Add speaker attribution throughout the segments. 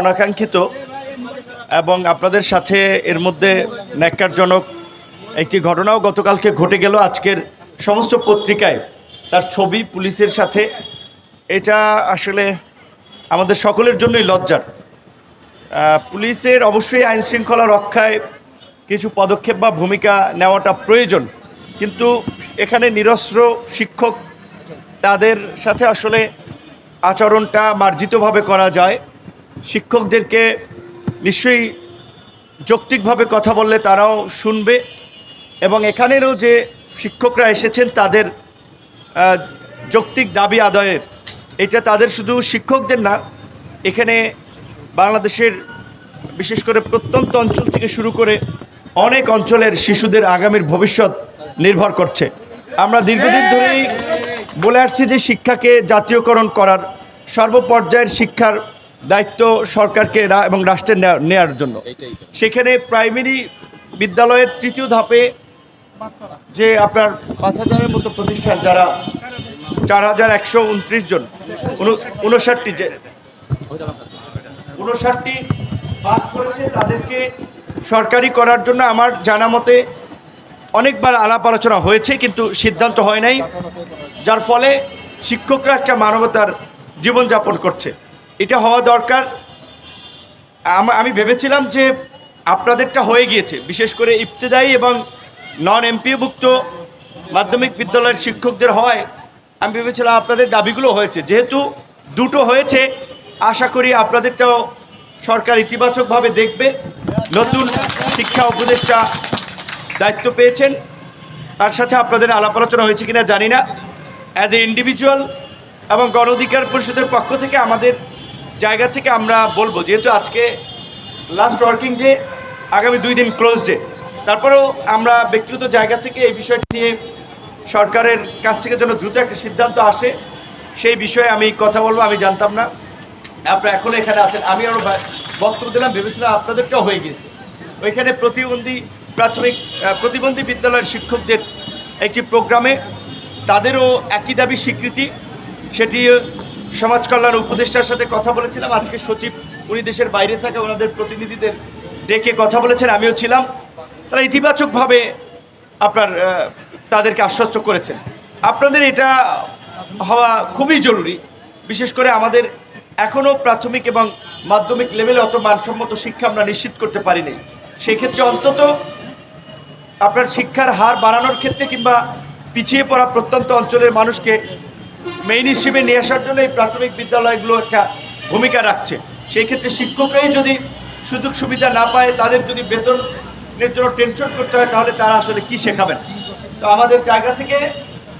Speaker 1: অনাকাঙ্ক্ষিত এবং আপনাদের সাথে এর মধ্যে ন্যাক্কারজনক একটি ঘটনাও গতকালকে ঘটে গেল। আজকের সমস্ত পত্রিকায় তার ছবি পুলিশের সাথে। এটা আসলে আমাদের সকলের জন্যই লজ্জার। পুলিশের অবশ্যই আইন শৃঙ্খলা রক্ষায় কিছু পদক্ষেপ বা ভূমিকা নেওয়াটা প্রয়োজন। কিন্তু এখানে নিরস্ত্র শিক্ষক তাদের সাথে আসলে আচরণটা মার্জিতভাবে করা যায়। শিক্ষকদেরকে নিশ্চয়ই যৌক্তিকভাবে কথা বললে তারাও শুনবে এবং এখানেরও যে শিক্ষকরা এসেছেন তাদের যৌক্তিক দাবি আদায়ের এটা তাদের শুধু শিক্ষকদের না, এখানে বাংলাদেশের বিশেষ করে প্রত্যন্ত অঞ্চল থেকে শুরু করে অনেক অঞ্চলের শিশুদের আগামীর ভবিষ্যৎ নির্ভর করছে। আমরা দীর্ঘদিন ধরেই বলে আসছি যে শিক্ষাকে জাতীয়করণ করার সর্বপর্যায়ের শিক্ষার দায়িত্ব সরকারকে রা- এবং রাষ্ট্রের নেয়া- নেয়ার জন্য। সেখানে প্রাইমারি বিদ্যালয়ের তৃতীয় ধাপে যে আপনার পাঁচ হাজারের মতো প্রতিষ্ঠান যারা চার হাজার একশো উনত্রিশ জন উন- উনষাটটি যে উনষাটটি বাদ করেছে তাদেরকে সরকারি করার জন্য আমার জানা মতে অনেকবার আলাপ আলোচনা হয়েছে কিন্তু সিদ্ধান্ত হয় নাই যার ফলে শিক্ষকরা একটা মানবতার জীবনযাপন করছে। এটা হওয়া দরকার। আমি ভেবেছিলাম যে আপনাদেরটা হয়ে গিয়েছে, বিশেষ করে ইবতেদায়ী এবং নন এমপিভুক্ত মাধ্যমিক বিদ্যালয়ের শিক্ষকদের হয় আমি ভেবেছিলাম আপনাদের দাবিগুলো হয়েছে। যেহেতু দুটো হয়েছে, আশা করি আপনাদেরটাও সরকার ইতিবাচকভাবে দেখবে। নতুন শিক্ষা উপদেষ্টা দায়িত্ব পেয়েছেন। তার সাথে আপনাদের আলাপ আলোচনা হয়েছে কিনা জানি না। অ্যাজ এ ইন্ডিভিজুয়াল এবং গণ অধিকার পরিষদের পক্ষ থেকে আমাদের জায়গা থেকে আমরা বলব, যেহেতু আজকে লাস্ট ওয়ার্কিং ডে আগামী দুই দিন ক্লোজ ডে তারপরেও আমরা ব্যক্তিগত জায়গা থেকে এই বিষয়টি নিয়ে সরকারের কাছ থেকে যেন দ্রুত একটা সিদ্ধান্ত আসে, সেই বিষয়ে আমি কথা বলব, আমি জানতাম না। আপনারা এখনও এখানে আছেন, আমি আরও বক্তব্য দিলাম, ভেবেছিলাম আপনাদেরটাও হয়ে গিয়েছে ওইখানে প্রতিবন্ধী প্রাথমিক প্রতিবন্ধী বিদ্যালয়ের শিক্ষকদের একটি প্রোগ্রামে তাদেরও একই দাবি স্বীকৃতি, সেটি সমাজ কল্যাণ উপদেষ্টার সাথে কথা বলেছিলাম। আজকে সচিব উনি দেশের বাইরে থাকা, ওনাদের প্রতিনিধিদের ডেকে কথা বলেছেন, আমিও ছিলাম। তারা ইতিবাচকভাবে আপনার তাদেরকে আশ্বস্ত করেছেন। আপনাদের এটা হওয়া খুবই জরুরি। বিশেষ করে আমাদের এখনও প্রাথমিক এবং মাধ্যমিক লেভেলে অত মানসম্মত শিক্ষা আমরা নিশ্চিত করতে পারিনি। সেক্ষেত্রে অন্তত আপনার শিক্ষার হার বাড়ানোর ক্ষেত্রে কিংবা পিছিয়ে পড়া প্রত্যন্ত অঞ্চলের মানুষকে মেইন স্ট্রিমে নিয়ে আসার জন্য এই প্রাথমিক বিদ্যালয়গুলো একটা ভূমিকা রাখছে। সেই ক্ষেত্রে শিক্ষকরাই যদি সুযোগ সুবিধা না পায়, তাদের যদি বেতনের জন্য টেনশন করতে হয়, তাহলে তারা আসলে কি শেখাবেন? তো আমাদের জায়গা থেকে,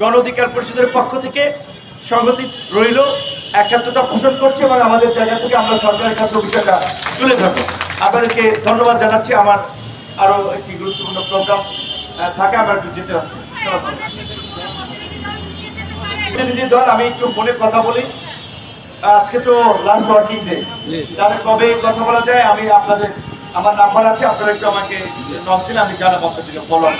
Speaker 1: গণ অধিকার পরিষদের পক্ষ থেকে সংহতি রইল একাত্মতা পোষণ করছে এবং আমাদের জায়গা থেকে আমরা সরকারের কাছে বিষয়টা তুলে ধরবো। আপনাদেরকে ধন্যবাদ জানাচ্ছি, আমার আরও একটি গুরুত্বপূর্ণ প্রোগ্রাম থাকে, আমরা একটু যেতে হচ্ছে প্রতিনিধি দল আমি একটু ফোনে কথা বলি। আজকে তো লাস্ট ওয়ার্কিং ডে তাহলে কবে কথা বলা যায়? আমি আপনাদের আমার নাম্বার আছে আপনারা একটু আমাকে নক দিন আমি জানাব আপনাদেরকে ফলো আপ